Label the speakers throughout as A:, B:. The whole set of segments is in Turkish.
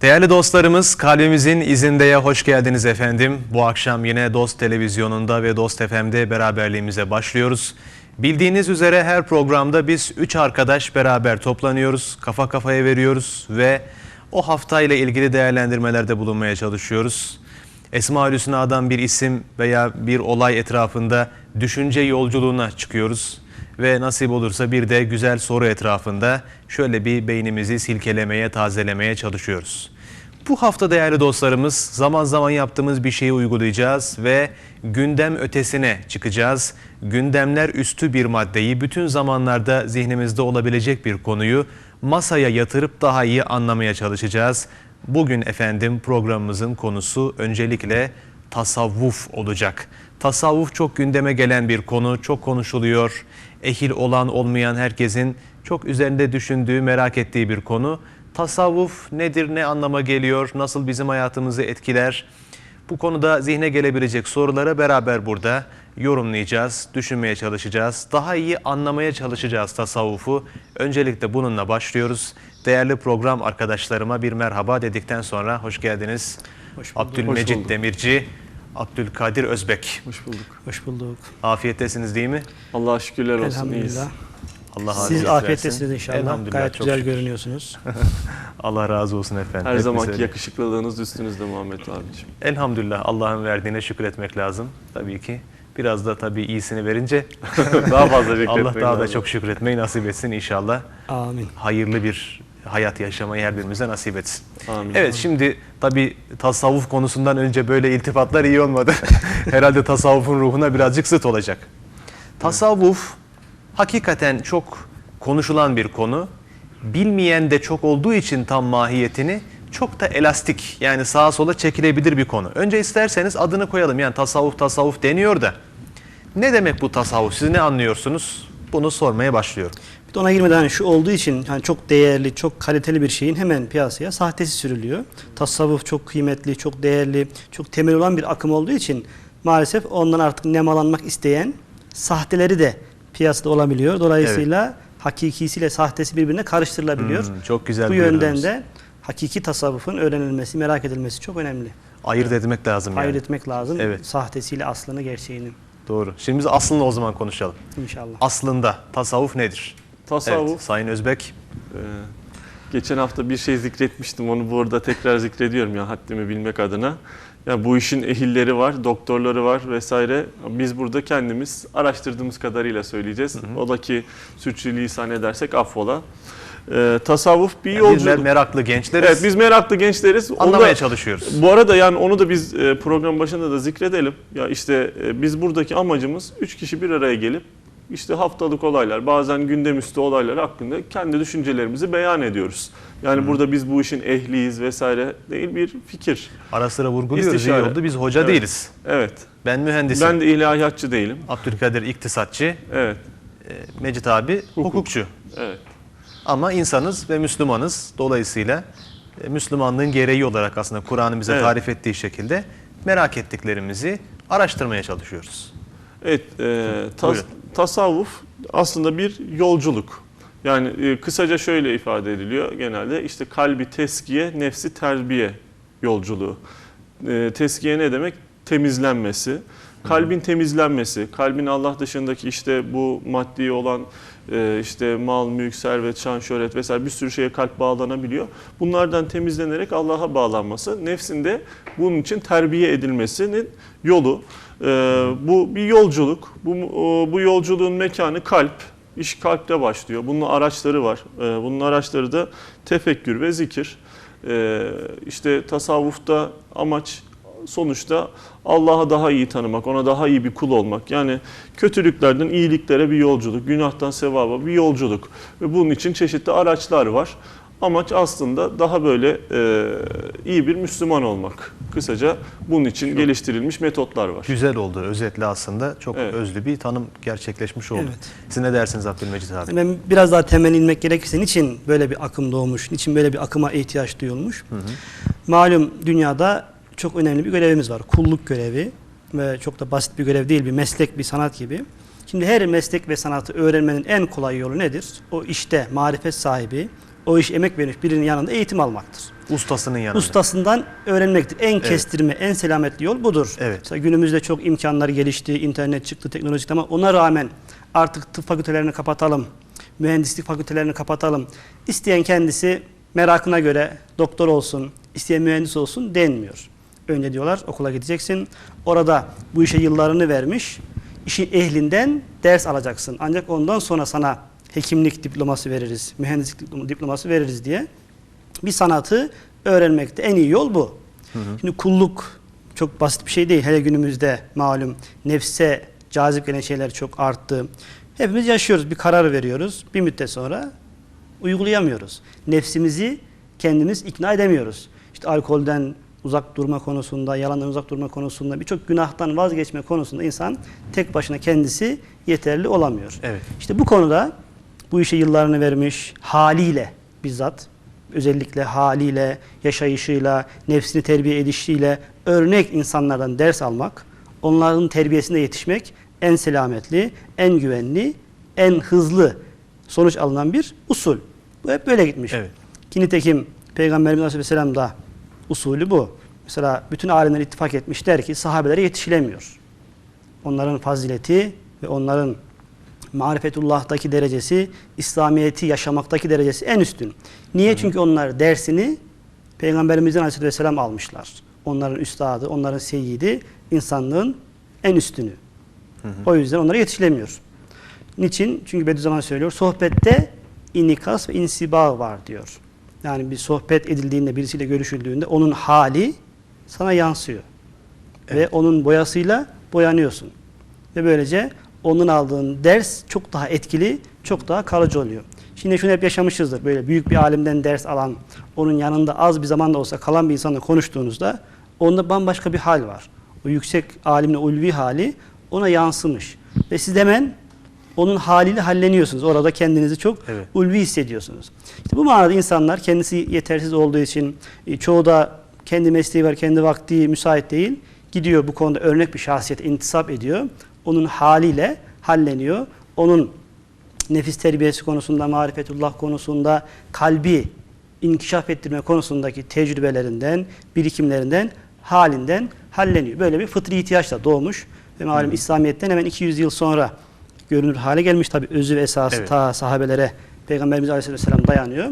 A: Değerli dostlarımız, kalbimizin izindeye hoş geldiniz efendim. Bu akşam yine Dost Televizyonu'nda ve Dost FM'de beraberliğimize başlıyoruz. Bildiğiniz üzere her programda biz üç arkadaş beraber toplanıyoruz, kafa kafaya veriyoruz ve o haftayla ilgili değerlendirmelerde bulunmaya çalışıyoruz. Esma-ül Hüsna'dan bir isim veya bir olay etrafında düşünce yolculuğuna çıkıyoruz ve nasip olursa bir de güzel soru etrafında şöyle bir beynimizi silkelemeye, tazelemeye çalışıyoruz. Bu hafta değerli dostlarımız zaman zaman yaptığımız bir şeyi uygulayacağız ve gündem ötesine çıkacağız. Gündemler üstü bir maddeyi bütün zamanlarda zihnimizde olabilecek bir konuyu masaya yatırıp daha iyi anlamaya çalışacağız. Bugün efendim programımızın konusu öncelikle tasavvuf olacak. Tasavvuf çok gündeme gelen bir konu, çok konuşuluyor. Ehil olan olmayan herkesin çok üzerinde düşündüğü, merak ettiği bir konu. Tasavvuf nedir, ne anlama geliyor, nasıl bizim hayatımızı etkiler? Bu konuda zihne gelebilecek sorulara beraber burada yorumlayacağız, düşünmeye çalışacağız. Daha iyi anlamaya çalışacağız tasavvufu. Öncelikle bununla başlıyoruz. Değerli program arkadaşlarıma bir merhaba dedikten sonra hoş geldiniz.
B: Hoş bulduk.
A: Abdülmecit
C: Hoş bulduk.
A: Demirci, Abdülkadir Özbek.
C: Hoş bulduk.
B: Hoş bulduk.
A: Afiyettesiniz değil mi?
C: Allah'a şükürler olsun iyiyiz.
B: Elhamdülillah.
A: Allah
B: Siz
A: afiyet
B: afiyettesiniz inşallah.
A: Elhamdülillah,
B: Gayet
A: çok
B: güzel
A: şükür.
B: görünüyorsunuz.
A: Allah razı olsun efendim.
C: Her
A: Hepimize
C: zamanki
A: öyle.
C: yakışıklılığınız üstünüzde Muhammed abiciğim.
A: Elhamdülillah Allah'ın verdiğine şükretmek lazım tabii ki. Biraz da tabii iyisini verince
C: Daha fazla
A: Allah daha da
C: lazım.
A: çok şükretmeyi nasip etsin inşallah.
B: Amin.
A: Hayırlı bir hayat yaşamayı her birimize nasip etsin.
C: Amin.
A: Evet şimdi tabii tasavvuf konusundan önce böyle iltifatlar iyi olmadı. Herhalde tasavvufun ruhuna birazcık zıt olacak. Tasavvuf hakikaten çok konuşulan bir konu. Bilmeyen de çok olduğu için tam mahiyetini çok da elastik yani sağa sola çekilebilir bir konu. Önce isterseniz adını koyalım yani tasavvuf tasavvuf deniyor da. Ne demek bu tasavvuf? Siz ne anlıyorsunuz? Bunu sormaya başlıyorum.
B: Bir de ona girmeden hani şu olduğu için hani çok değerli, çok kaliteli bir şeyin hemen piyasaya sahtesi sürülüyor. Tasavvuf çok kıymetli, çok değerli, çok temel olan bir akım olduğu için maalesef ondan artık nemalanmak isteyen sahteleri de piyasada olabiliyor. Dolayısıyla hakikisiyle sahtesi birbirine karıştırılabiliyor.
A: Hmm, çok güzel
B: Bu yönden de hakiki tasavvufun öğrenilmesi, merak edilmesi çok önemli.
A: Ayırt etmek lazım yani.
B: Ayırt etmek lazım.
A: Evet.
B: Sahtesiyle aslını, gerçeğini
A: Doğru. Şimdi biz aslında o zaman konuşalım.
B: inşallah.
A: Aslında tasavvuf nedir?
C: Tasavvuf,
A: Evet, Sayın Özbek.
C: e, geçen hafta bir şey zikretmiştim. Onu burada tekrar zikrediyorum ya haddimi bilmek adına. Ya bu işin ehilleri var, doktorları var vesaire. Biz burada kendimiz araştırdığımız kadarıyla söyleyeceğiz. O da ki sürçülisan edersek affola. E, tasavvuf bir
A: Yani biz
C: yolculuk.
A: meraklı gençleriz.
C: Evet biz meraklı gençleriz. Onu
A: anlamaya
C: da-
A: çalışıyoruz.
C: Bu arada yani onu da biz e, program başında da zikredelim. Ya işte e, biz buradaki amacımız üç kişi bir araya gelip işte haftalık olaylar, bazen gündemüstü olaylar hakkında kendi düşüncelerimizi beyan ediyoruz. Yani burada biz bu işin ehliyiz vesaire değil bir fikir.
A: Ara sıra vurguluyoruz iyi
C: İstişare.
A: oldu. Biz hoca
C: Evet.
A: değiliz.
C: Evet.
A: Ben mühendisim.
C: Ben de ilahiyatçı değilim.
A: Abdülkadir iktisatçı.
C: Evet.
A: e, Mecit abi hukukçu.
C: Evet.
A: Ama insanız ve Müslümanız. Dolayısıyla e, Müslümanlığın gereği olarak aslında Kur'an'ın bize
C: Evet.
A: tarif ettiği şekilde merak ettiklerimizi araştırmaya çalışıyoruz.
C: Evet, e, tas-
A: Buyurun.
C: tasavvuf aslında bir yolculuk. Yani e, kısaca şöyle ifade ediliyor genelde işte kalbi teskiye, nefsi terbiye yolculuğu. E, teskiye ne demek? Temizlenmesi. Kalbin temizlenmesi, kalbin Allah dışındaki işte bu maddi olan e, işte mal, mülk, servet, şan, şöhret vesaire bir sürü şeye kalp bağlanabiliyor. Bunlardan temizlenerek Allah'a bağlanması, nefsin de bunun için terbiye edilmesinin yolu. Ee, bu bir yolculuk. Bu, o- bu yolculuğun mekanı kalp. İş kalpte başlıyor. Bunun araçları var. Bunun araçları da tefekkür ve zikir. İşte tasavvufta amaç sonuçta Allah'a daha iyi tanımak, ona daha iyi bir kul olmak. Yani kötülüklerden iyiliklere bir yolculuk, günahtan sevaba bir yolculuk. Ve bunun için çeşitli araçlar var. Amaç aslında daha böyle e, iyi bir Müslüman olmak. Kısaca bunun için geliştirilmiş metotlar var.
A: Güzel oldu özetle aslında. Çok
C: Evet.
A: özlü bir tanım gerçekleşmiş oldu.
B: Evet.
A: Siz ne dersiniz Abdülmecit abi?
B: Ben biraz daha temel inmek gerekirse niçin böyle bir akım doğmuş, niçin böyle bir akıma ihtiyaç duyulmuş? Malum dünyada çok önemli bir görevimiz var. Kulluk görevi ve çok da basit bir görev değil, bir meslek, bir sanat gibi. Şimdi her meslek ve sanatı öğrenmenin en kolay yolu nedir? O işte marifet sahibi, o iş emek vermiş birinin yanında eğitim almaktır.
A: Ustasının yanında.
B: ustasından öğrenmektir. En kestirme, en selametli yol budur.
A: Evet.
B: Mesela günümüzde çok imkanlar gelişti, internet çıktı, teknoloji ama ona rağmen artık tıp fakültelerini kapatalım, mühendislik fakültelerini kapatalım. İsteyen kendisi merakına göre doktor olsun, isteyen mühendis olsun denmiyor. Önce diyorlar okula gideceksin. Orada bu işe yıllarını vermiş, işin ehlinden ders alacaksın. Ancak ondan sonra sana hekimlik diploması veririz, mühendislik diplom- diploması veririz diye bir sanatı öğrenmekte en iyi yol bu. Şimdi kulluk çok basit bir şey değil. Hele günümüzde malum nefse cazip gelen şeyler çok arttı. Hepimiz yaşıyoruz. Bir karar veriyoruz. Bir müddet sonra uygulayamıyoruz. Nefsimizi kendimiz ikna edemiyoruz. İşte alkolden uzak durma konusunda, yalandan uzak durma konusunda, birçok günahtan vazgeçme konusunda insan tek başına kendisi yeterli olamıyor.
A: Evet.
B: İşte bu konuda bu işe yıllarını vermiş haliyle bizzat özellikle haliyle, yaşayışıyla, nefsini terbiye edişiyle örnek insanlardan ders almak, onların terbiyesinde yetişmek en selametli, en güvenli, en hızlı sonuç alınan bir usul. Bu hep böyle gitmiş.
A: Evet.
B: Ki nitekim Peygamberimiz Aleyhisselam da usulü bu. Mesela bütün alimler ittifak etmişler ki sahabelere yetişilemiyor. Onların fazileti ve onların marifetullah'taki derecesi, İslamiyet'i yaşamaktaki derecesi en üstün. Niye? Çünkü onlar dersini Peygamberimizden Aleyhisselatü Vesselam almışlar. Onların üstadı, onların seyyidi, insanlığın en üstünü. O yüzden onlara yetişilemiyor. Niçin? Çünkü Bediüzzaman söylüyor, sohbette inikas ve insibağ var diyor. Yani bir sohbet edildiğinde, birisiyle görüşüldüğünde onun hali sana yansıyor. Ve onun boyasıyla boyanıyorsun. Ve böylece onun aldığın ders çok daha etkili, çok daha kalıcı oluyor. Şimdi şunu hep yaşamışızdır. Böyle büyük bir alimden ders alan, onun yanında az bir zaman da olsa kalan bir insanla konuştuğunuzda onda bambaşka bir hal var. O yüksek alimin ulvi hali ona yansımış. Ve siz hemen onun haliyle halleniyorsunuz. Orada kendinizi çok
A: Evet.
B: ulvi hissediyorsunuz. İşte bu manada insanlar kendisi yetersiz olduğu için e, çoğu da kendi mesleği var, kendi vakti müsait değil. Gidiyor bu konuda örnek bir şahsiyete intisap ediyor. Onun haliyle halleniyor. Onun nefis terbiyesi konusunda, marifetullah konusunda, kalbi inkişaf ettirme konusundaki tecrübelerinden, birikimlerinden, halinden halleniyor. Böyle bir fıtri ihtiyaçla doğmuş ve malum İslamiyet'ten hemen 200 yıl sonra görünür hale gelmiş tabi özü ve esası
A: Evet.
B: ta sahabelere Peygamberimiz Aleyhisselam dayanıyor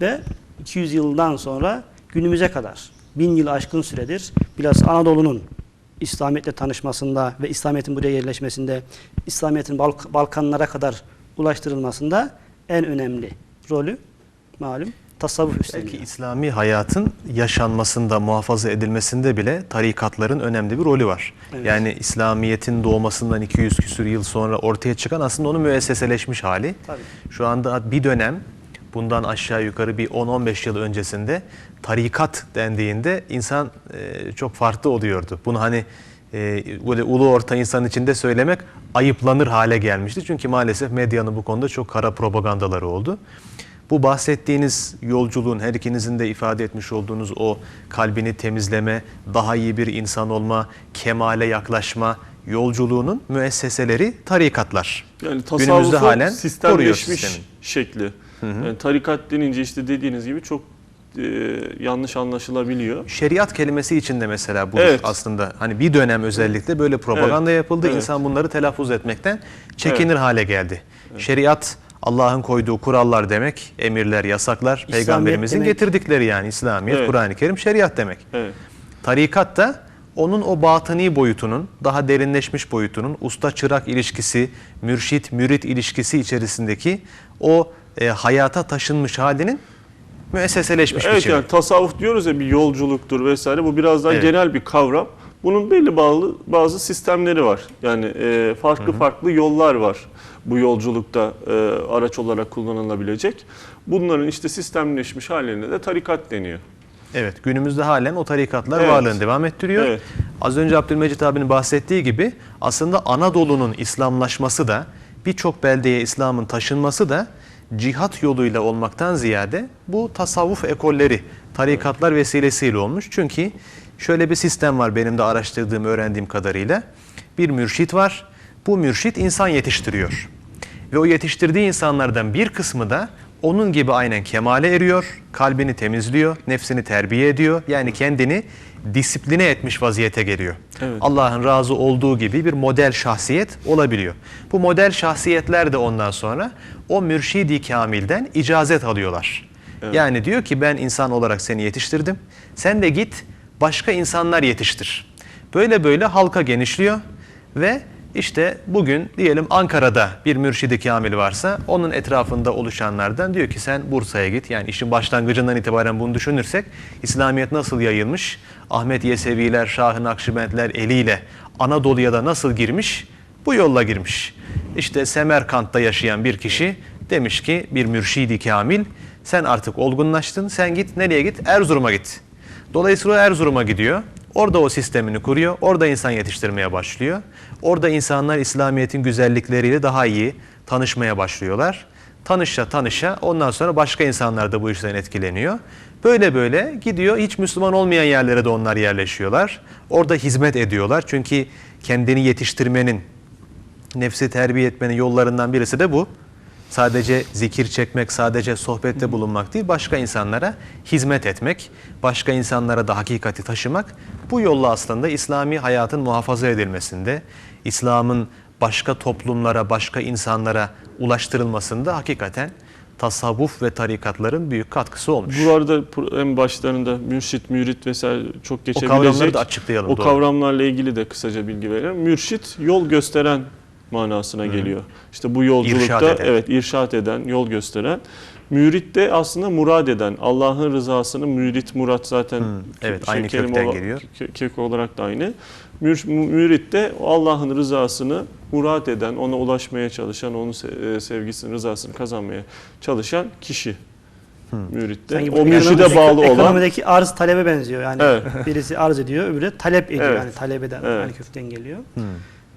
B: ve 200 yıldan sonra günümüze kadar bin yıl aşkın süredir bilhassa Anadolu'nun İslamiyet'le tanışmasında ve İslamiyet'in buraya yerleşmesinde İslamiyet'in Balk- Balkanlara kadar ulaştırılmasında en önemli rolü malum tasavvuf üstleniyor.
A: Belki İslami hayatın yaşanmasında, muhafaza edilmesinde bile tarikatların önemli bir rolü var.
B: Evet.
A: Yani İslamiyet'in doğmasından 200 küsür yıl sonra ortaya çıkan aslında onun müesseseleşmiş hali.
B: Tabii.
A: Şu anda bir dönem bundan aşağı yukarı bir 10-15 yıl öncesinde tarikat dendiğinde insan e, çok farklı oluyordu. Bunu hani e, böyle ulu orta insan içinde söylemek ayıplanır hale gelmişti. Çünkü maalesef medyanın bu konuda çok kara propagandaları oldu. Bu bahsettiğiniz yolculuğun her ikinizin de ifade etmiş olduğunuz o kalbini temizleme, daha iyi bir insan olma, kemale yaklaşma yolculuğunun müesseseleri tarikatlar.
C: Yani
A: Günümüzde halen
C: sistemleşmiş şekli. Yani tarikat denince işte dediğiniz gibi çok e, yanlış anlaşılabiliyor.
A: Şeriat kelimesi içinde mesela bu
C: Evet.
A: aslında hani bir dönem özellikle böyle propaganda
C: Evet.
A: yapıldı.
C: Evet.
A: İnsan bunları telaffuz etmekten çekinir
C: Evet.
A: hale geldi. Şeriat Allah'ın koyduğu kurallar demek, emirler, yasaklar, peygamberimizin
B: demek.
A: getirdikleri yani İslamiyet,
C: Evet.
A: Kur'an-ı Kerim şeriat demek.
C: Evet.
A: Tarikat da onun o batıni boyutunun, daha derinleşmiş boyutunun usta çırak ilişkisi, mürşit mürit ilişkisi içerisindeki o e, hayata taşınmış halinin müesseseleşmiş
C: Evet
A: biçimi.
C: yani tasavvuf diyoruz ya bir yolculuktur vesaire. Bu biraz daha
A: Evet.
C: genel bir kavram. Bunun belli bağlı bazı sistemleri var. Yani e, farklı farklı yollar var bu yolculukta e, araç olarak kullanılabilecek. Bunların işte sistemleşmiş haline de tarikat deniyor.
A: Evet, günümüzde halen o tarikatlar
C: Evet.
A: varlığını devam ettiriyor.
C: Evet.
A: Az önce Abdülmecit abinin bahsettiği gibi aslında Anadolu'nun İslamlaşması da birçok beldeye İslam'ın taşınması da cihat yoluyla olmaktan ziyade bu tasavvuf ekolleri, tarikatlar vesilesiyle olmuş. Çünkü şöyle bir sistem var benim de araştırdığım, öğrendiğim kadarıyla. Bir mürşit var. Bu mürşit insan yetiştiriyor. Ve o yetiştirdiği insanlardan bir kısmı da onun gibi aynen kemale eriyor, kalbini temizliyor, nefsini terbiye ediyor. Yani kendini disipline etmiş vaziyete geliyor.
C: Evet.
A: Allah'ın razı olduğu gibi bir model şahsiyet olabiliyor. Bu model şahsiyetler de ondan sonra o mürşidi kamilden icazet alıyorlar. Yani diyor ki ben insan olarak seni yetiştirdim. Sen de git başka insanlar yetiştir. Böyle böyle halka genişliyor ve işte bugün diyelim Ankara'da bir mürşidi kamil varsa onun etrafında oluşanlardan diyor ki sen Bursa'ya git. Yani işin başlangıcından itibaren bunu düşünürsek İslamiyet nasıl yayılmış? Ahmet Yeseviler, Şah-ı Nakşibendler eliyle Anadolu'ya da nasıl girmiş? Bu yolla girmiş. İşte Semerkant'ta yaşayan bir kişi demiş ki bir mürşidi kamil sen artık olgunlaştın sen git nereye git? Erzurum'a git. Dolayısıyla Erzurum'a gidiyor. Orada o sistemini kuruyor. Orada insan yetiştirmeye başlıyor. Orada insanlar İslamiyet'in güzellikleriyle daha iyi tanışmaya başlıyorlar. Tanışa tanışa ondan sonra başka insanlar da bu işten etkileniyor. Böyle böyle gidiyor. Hiç Müslüman olmayan yerlere de onlar yerleşiyorlar. Orada hizmet ediyorlar. Çünkü kendini yetiştirmenin, nefsi terbiye etmenin yollarından birisi de bu. Sadece zikir çekmek, sadece sohbette bulunmak değil, başka insanlara hizmet etmek, başka insanlara da hakikati taşımak. Bu yolla aslında İslami hayatın muhafaza edilmesinde, İslam'ın başka toplumlara, başka insanlara ulaştırılmasında hakikaten tasavvuf ve tarikatların büyük katkısı olmuş.
C: Bu arada pro- en başlarında mürşit, mürit vesaire çok geçebilecek.
A: kavramları da açıklayalım,
C: O
A: doğru.
C: kavramlarla ilgili de kısaca bilgi verelim. Mürşit yol gösteren manasına geliyor. İşte bu yolculukta
A: eden.
C: evet irşat eden, yol gösteren. Mürit de aslında murad eden. Allah'ın rızasını mürit, murat zaten
A: evet,
C: şey,
A: aynı
C: kelime
A: kökten
C: ola-
A: geliyor.
C: kö- Kök olarak da aynı. Mür, mürit de Allah'ın rızasını murat eden, ona ulaşmaya çalışan, onun e, sevgisini, rızasını kazanmaya çalışan kişi. Mürit de.
B: Sanki
C: O mürşide bağlı olan
B: Ekonomideki arz talebe benziyor. Yani
C: Evet.
B: birisi arz ediyor, öbürü de talep ediyor.
C: Evet.
B: Yani talep eden
C: Evet.
B: aynı kökten geliyor.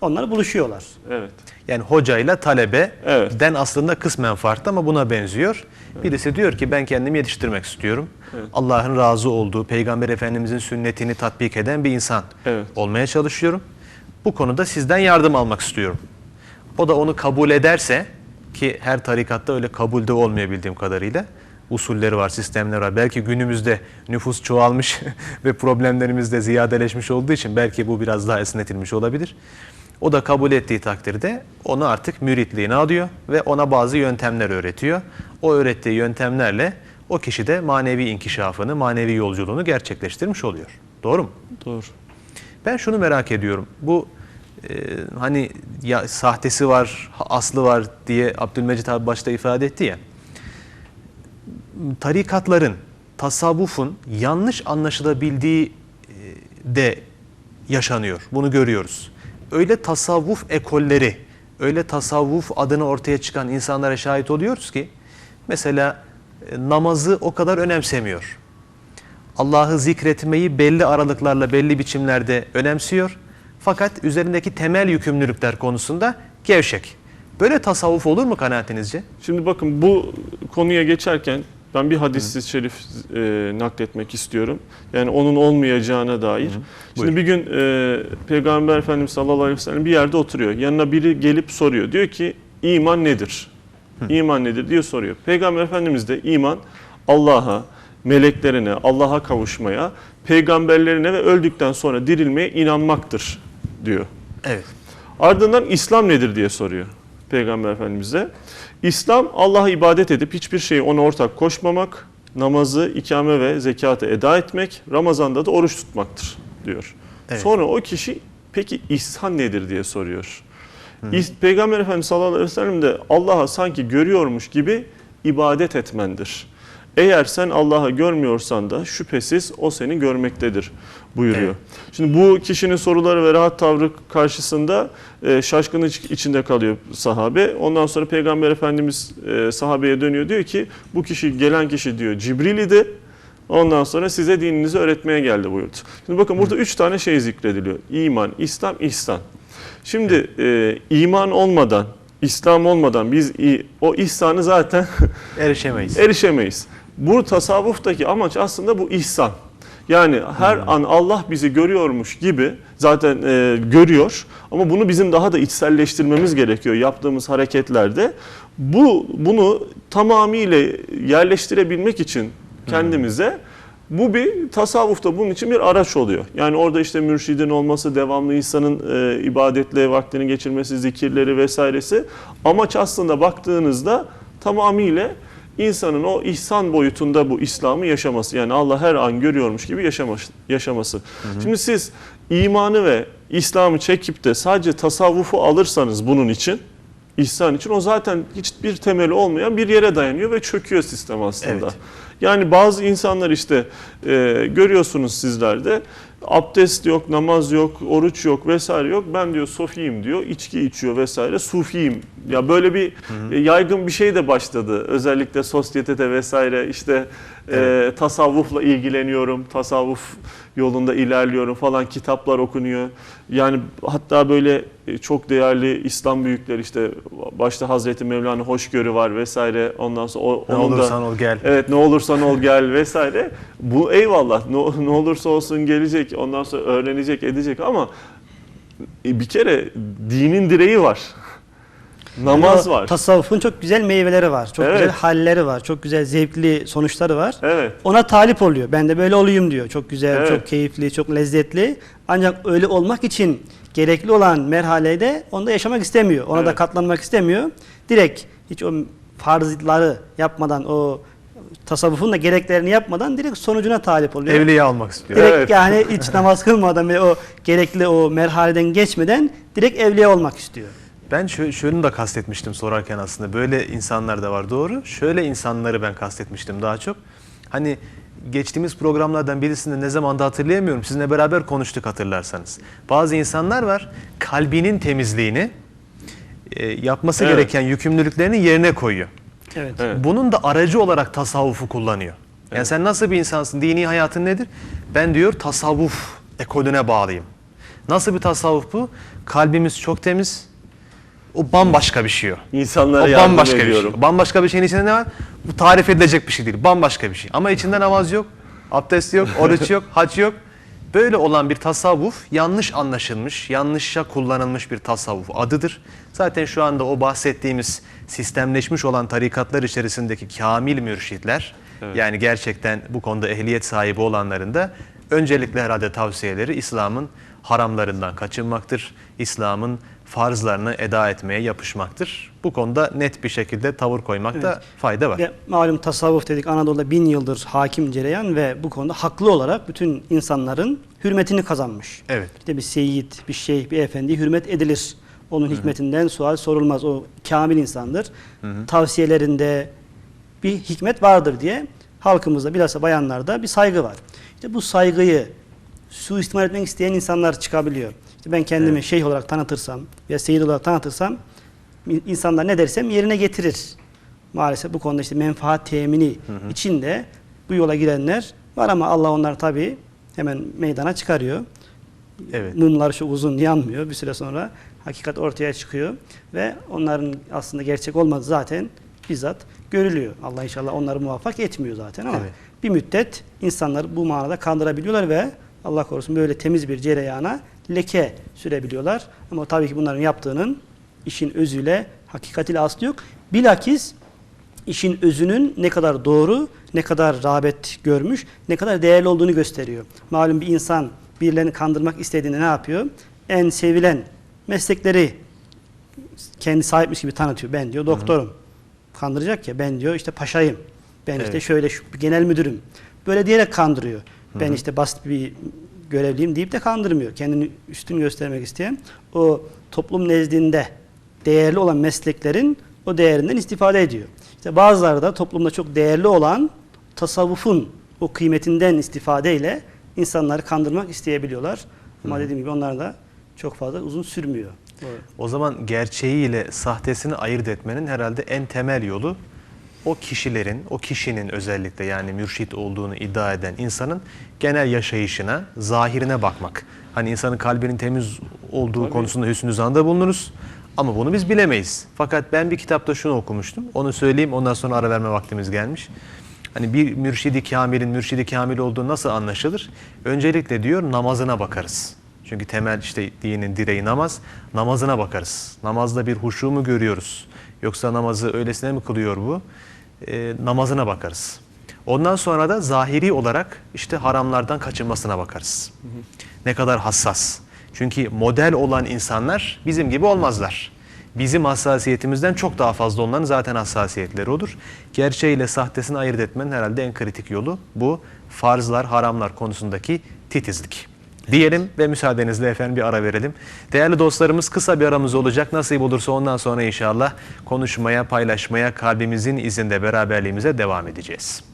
B: Onlar buluşuyorlar.
C: evet.
A: Yani hocayla talebe
C: Evet.
A: den aslında kısmen farklı ama buna benziyor. Birisi diyor ki ben kendimi yetiştirmek istiyorum. Allah'ın razı olduğu, Peygamber Efendimizin sünnetini tatbik eden bir insan
C: Evet.
A: olmaya çalışıyorum. Bu konuda sizden yardım almak istiyorum. O da onu kabul ederse ki her tarikatta öyle kabulde olmayabildiğim kadarıyla usulleri var, sistemleri var. Belki günümüzde nüfus çoğalmış ve problemlerimiz de ziyadeleşmiş olduğu için belki bu biraz daha esnetilmiş olabilir. O da kabul ettiği takdirde onu artık müritliğine alıyor ve ona bazı yöntemler öğretiyor. O öğrettiği yöntemlerle o kişi de manevi inkişafını, manevi yolculuğunu gerçekleştirmiş oluyor. Doğru mu?
C: Doğru.
A: Ben şunu merak ediyorum. Bu e, hani ya sahtesi var, aslı var diye Abdülmecit abi başta ifade etti ya. Tarikatların, tasavvufun yanlış anlaşılabildiği e, de yaşanıyor. Bunu görüyoruz. Öyle tasavvuf ekolleri, öyle tasavvuf adını ortaya çıkan insanlara şahit oluyoruz ki mesela e, namazı o kadar önemsemiyor. Allah'ı zikretmeyi belli aralıklarla, belli biçimlerde önemsiyor. Fakat üzerindeki temel yükümlülükler konusunda gevşek. Böyle tasavvuf olur mu kanaatinizce?
C: Şimdi bakın bu konuya geçerken ben bir hadis-i şerif e, nakletmek istiyorum. Yani onun olmayacağına dair. Şimdi bir gün e, Peygamber Efendimiz sallallahu aleyhi ve sellem bir yerde oturuyor. Yanına biri gelip soruyor. Diyor ki iman nedir? İman nedir diye soruyor. Peygamber Efendimiz de iman Allah'a, meleklerine, Allah'a kavuşmaya, peygamberlerine ve öldükten sonra dirilmeye inanmaktır diyor.
A: Evet.
C: Ardından İslam nedir diye soruyor Peygamber Efendimiz'e. İslam Allah'a ibadet edip hiçbir şeyi ona ortak koşmamak, namazı, ikame ve zekatı eda etmek, Ramazan'da da oruç tutmaktır diyor.
A: Evet.
C: Sonra o kişi peki ihsan nedir diye soruyor. İs- Peygamber Efendimiz sallallahu aleyhi ve sellem de Allah'a sanki görüyormuş gibi ibadet etmendir. Eğer sen Allah'ı görmüyorsan da şüphesiz o seni görmektedir buyuruyor.
A: Evet.
C: Şimdi bu kişinin soruları ve rahat tavrı karşısında e, şaşkınlık içinde kalıyor sahabe. Ondan sonra Peygamber Efendimiz e, sahabeye dönüyor diyor ki bu kişi gelen kişi diyor Cibril idi. Ondan sonra size dininizi öğretmeye geldi buyurdu. Şimdi bakın burada üç tane şey zikrediliyor. İman, İslam, ihsan. Şimdi e, iman olmadan, İslam olmadan biz o ihsanı zaten
A: Erişemeyiz.
C: erişemeyiz. Bu tasavvuftaki amaç aslında bu ihsan. Yani her an Allah bizi görüyormuş gibi zaten e, görüyor ama bunu bizim daha da içselleştirmemiz gerekiyor yaptığımız hareketlerde. Bu bunu tamamıyla yerleştirebilmek için kendimize bu bir tasavvufta bunun için bir araç oluyor. Yani orada işte mürşidin olması, devamlı insanın e, ibadetle vaktini geçirmesi, zikirleri vesairesi. Amaç aslında baktığınızda tamamıyla insanın o ihsan boyutunda bu İslam'ı yaşaması. Yani Allah her an görüyormuş gibi yaşaması. yaşaması. Şimdi siz imanı ve İslam'ı çekip de sadece tasavvufu alırsanız bunun için İhsan için o zaten hiçbir temeli olmayan bir yere dayanıyor ve çöküyor sistem aslında.
A: Evet.
C: Yani bazı insanlar işte e, görüyorsunuz sizler de abdest yok, namaz yok, oruç yok vesaire yok. Ben diyor sofiyim diyor, içki içiyor vesaire, sufiyim. Ya böyle bir e, yaygın bir şey de başladı. Özellikle sosyetede vesaire işte e, tasavvufla ilgileniyorum, tasavvuf yolunda ilerliyorum falan kitaplar okunuyor. Yani hatta böyle e, çok değerli İslam büyükleri işte başta Hazreti Mevlana hoşgörü var vesaire. Ondan sonra o,
A: Ne
C: onun da
A: olursan ol gel.
C: Evet ne olursan ol gel vesaire. Bu eyvallah ne, ne olursa olsun gelecek ondan sonra öğrenecek edecek ama e, bir kere dinin direği var. Namaz
B: Yani
C: var.
B: Tasavvufun çok güzel meyveleri var. Çok
C: Evet.
B: güzel halleri var. Çok güzel zevkli sonuçları var.
C: Evet.
B: Ona talip oluyor. Ben de böyle olayım diyor. Çok güzel,
C: Evet.
B: çok keyifli, çok lezzetli. Ancak öyle olmak için gerekli olan merhalede onda yaşamak istemiyor. Ona da
C: Evet.
B: katlanmak istemiyor. Direkt hiç o farzları yapmadan o tasavvufun da gereklerini yapmadan direkt sonucuna talip oluyor.
A: Evliya almak istiyor.
B: Direkt
C: Evet.
B: yani hiç namaz kılmadan ve o gerekli o merhaleden geçmeden direkt evliya olmak istiyor.
A: Ben şö- şunu da kastetmiştim sorarken aslında. Böyle insanlar da var doğru. Şöyle insanları ben kastetmiştim daha çok. Hani geçtiğimiz programlardan birisinde ne zaman da hatırlayamıyorum. Sizinle beraber konuştuk hatırlarsanız. Bazı insanlar var kalbinin temizliğini e, yapması
C: Evet.
A: gereken yükümlülüklerini yerine koyuyor.
B: Evet.
C: Evet.
A: Bunun da aracı olarak tasavvufu kullanıyor. Yani sen nasıl bir insansın? Dini hayatın nedir? Ben diyor tasavvuf ekolüne bağlıyım. Nasıl bir tasavvuf bu? Kalbimiz çok temiz. O bambaşka bir şey o.
C: İnsanlara
A: O
C: yardım
A: bambaşka bir şey. Bambaşka bir şeyin içinde ne var? Bu tarif edilecek bir şey değil. Bambaşka bir şey. Ama içinde namaz yok, abdest yok, oruç yok, hac yok. Böyle olan bir tasavvuf yanlış anlaşılmış, yanlışça kullanılmış bir tasavvuf adıdır. Zaten şu anda o bahsettiğimiz sistemleşmiş olan tarikatlar içerisindeki kamil mürşitler yani gerçekten bu konuda ehliyet sahibi olanların da öncelikle herhalde tavsiyeleri İslam'ın haramlarından kaçınmaktır. İslam'ın farzlarını eda etmeye yapışmaktır. Bu konuda net bir şekilde tavır koymakta fayda var.
B: Ve malum tasavvuf dedik Anadolu'da bin yıldır hakim cereyan ve bu konuda haklı olarak bütün insanların hürmetini kazanmış.
A: Evet.
B: İşte bir seyit, bir şeyh, bir efendi hürmet edilir. Onun hikmetinden sual sorulmaz. O kamil insandır. Tavsiyelerinde bir hikmet vardır diye halkımızda bilhassa bayanlarda bir saygı var. İşte bu saygıyı suistimal etmek isteyen insanlar çıkabiliyor. İşte ben kendimi
A: Evet.
B: şeyh olarak tanıtırsam ya seyit olarak tanıtırsam insanlar ne dersem yerine getirir. Maalesef bu konuda işte menfaat temini içinde bu yola girenler var ama Allah onları tabii hemen meydana çıkarıyor.
A: Evet.
B: Mumlar şu uzun yanmıyor bir süre sonra hakikat ortaya çıkıyor ve onların aslında gerçek olmadığı zaten bizzat görülüyor. Allah inşallah onları muvaffak etmiyor zaten ama
A: Evet.
B: bir müddet insanlar bu manada kandırabiliyorlar ve Allah korusun böyle temiz bir cereyana leke sürebiliyorlar. Ama tabii ki bunların yaptığının işin özüyle, hakikatiyle aslı yok. Bilakis işin özünün ne kadar doğru, ne kadar rağbet görmüş, ne kadar değerli olduğunu gösteriyor. Malum bir insan birilerini kandırmak istediğinde ne yapıyor? En sevilen meslekleri kendi sahipmiş gibi tanıtıyor. Ben diyor doktorum. Kandıracak ya ben diyor işte paşayım. Ben işte
A: Evet.
B: şöyle şu genel müdürüm. Böyle diyerek kandırıyor. Ben işte basit bir görevliyim deyip de kandırmıyor. Kendini üstün göstermek isteyen o toplum nezdinde değerli olan mesleklerin o değerinden istifade ediyor. İşte bazıları da toplumda çok değerli olan tasavvufun o kıymetinden istifadeyle insanları kandırmak isteyebiliyorlar. Ama dediğim gibi onlar da çok fazla uzun sürmüyor. Doğru.
A: O zaman gerçeğiyle sahtesini ayırt etmenin herhalde en temel yolu o kişilerin, o kişinin özellikle yani mürşit olduğunu iddia eden insanın genel yaşayışına, zahirine bakmak. Hani insanın kalbinin temiz olduğu
C: Tabii.
A: konusunda hüsnü zanda bulunuruz. Ama bunu biz bilemeyiz. Fakat ben bir kitapta şunu okumuştum. Onu söyleyeyim ondan sonra ara verme vaktimiz gelmiş. Hani bir mürşidi kamilin mürşidi kamil olduğu nasıl anlaşılır? Öncelikle diyor namazına bakarız. Çünkü temel işte dinin direği namaz. Namazına bakarız. Namazda bir huşu mu görüyoruz? Yoksa namazı öylesine mi kılıyor bu? E, namazına bakarız. Ondan sonra da zahiri olarak işte haramlardan kaçınmasına bakarız. Ne kadar hassas. Çünkü model olan insanlar bizim gibi olmazlar. Bizim hassasiyetimizden çok daha fazla onların zaten hassasiyetleri olur. Gerçeğiyle sahtesini ayırt etmenin herhalde en kritik yolu bu farzlar, haramlar konusundaki titizlik. Diyelim ve müsaadenizle efendim bir ara verelim. Değerli dostlarımız kısa bir aramız olacak. Nasip olursa ondan sonra inşallah konuşmaya, paylaşmaya, kalbimizin izinde beraberliğimize devam edeceğiz.